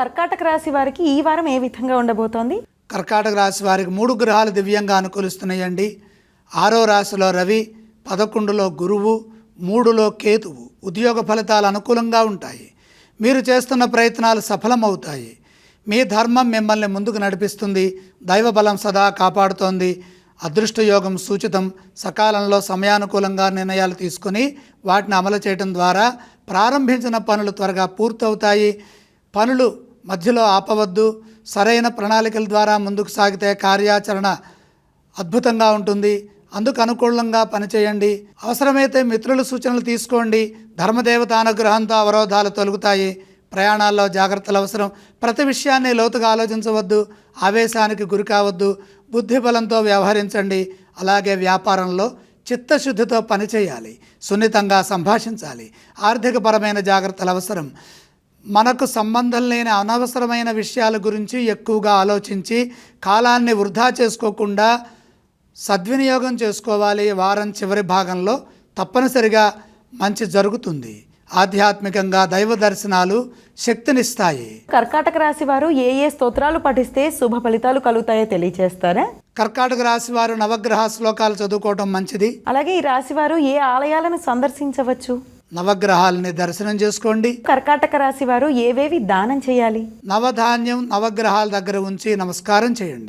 కర్కాటక రాశి వారికి ఈ వారం ఏ విధంగా ఉండబోతోంది? కర్కాటక రాశి వారికి మూడు గ్రహాలు దివ్యంగా అనుకూలిస్తున్నాయండి. ఆరో రాశిలో రవి పదకొండులో గురువు మూడులో కేతువు. ఉద్యోగ ఫలితాలు అనుకూలంగా ఉంటాయి. మీరు చేస్తున్న ప్రయత్నాలు సఫలమవుతాయి. మీ ధర్మం మిమ్మల్ని ముందుకు నడిపిస్తుంది. దైవబలం సదా కాపాడుతోంది. అదృష్టయోగం సూచితం. సకాలంలో సమయానుకూలంగా నిర్ణయాలు తీసుకొని వాటిని అమలు చేయడం ద్వారా ప్రారంభించిన పనులు త్వరగా పూర్తవుతాయి. పనులు మధ్యలో ఆపవద్దు. సరైన ప్రణాళికల ద్వారా ముందుకు సాగితే కార్యాచరణ అద్భుతంగా ఉంటుంది. అందుకు అనుకూలంగా పనిచేయండి. అవసరమైతే మిత్రుల సూచనలు తీసుకోండి. ధర్మదేవత అనుగ్రహంతో అవరోధాలు తొలుగుతాయి. ప్రయాణాల్లో జాగ్రత్తలు అవసరం. ప్రతి విషయాన్ని లోతుగా ఆలోచించవద్దు. ఆవేశానికి గురి కావద్దు. బుద్ధిబలంతో వ్యవహరించండి. అలాగే వ్యాపారంలో చిత్తశుద్ధితో పనిచేయాలి. సున్నితంగా సంభాషించాలి. ఆర్థికపరమైన జాగ్రత్తలు అవసరం. మనకు సంబంధం లేని అనవసరమైన విషయాల గురించి ఎక్కువగా ఆలోచించి కాలాన్ని వృధా చేసుకోకుండా సద్వినియోగం చేసుకోవాలి వారం చివరి భాగంలో తప్పనిసరిగా మంచి జరుగుతుంది. ఆధ్యాత్మికంగా దైవ దర్శనాలు శక్తినిస్తాయి. కర్కాటక రాశి వారు ఏ ఏ స్తోత్రాలు పఠిస్తే శుభ ఫలితాలు కలుగుతాయో తెలియచేస్తారా కర్కాటక రాశి వారు నవగ్రహ శ్లోకాలు చదువుకోవటం మంచిది. అలాగే ఈ రాశి వారు ఏ ఆలయాలను సందర్శించవచ్చు? నవగ్రహాలని దర్శనం చేసుకోండి. కర్కాటక రాశి వారు ఏవేవి దానం చేయాలి? నవధాన్యం నవగ్రహాల దగ్గర ఉంచి నమస్కారం చేయండి.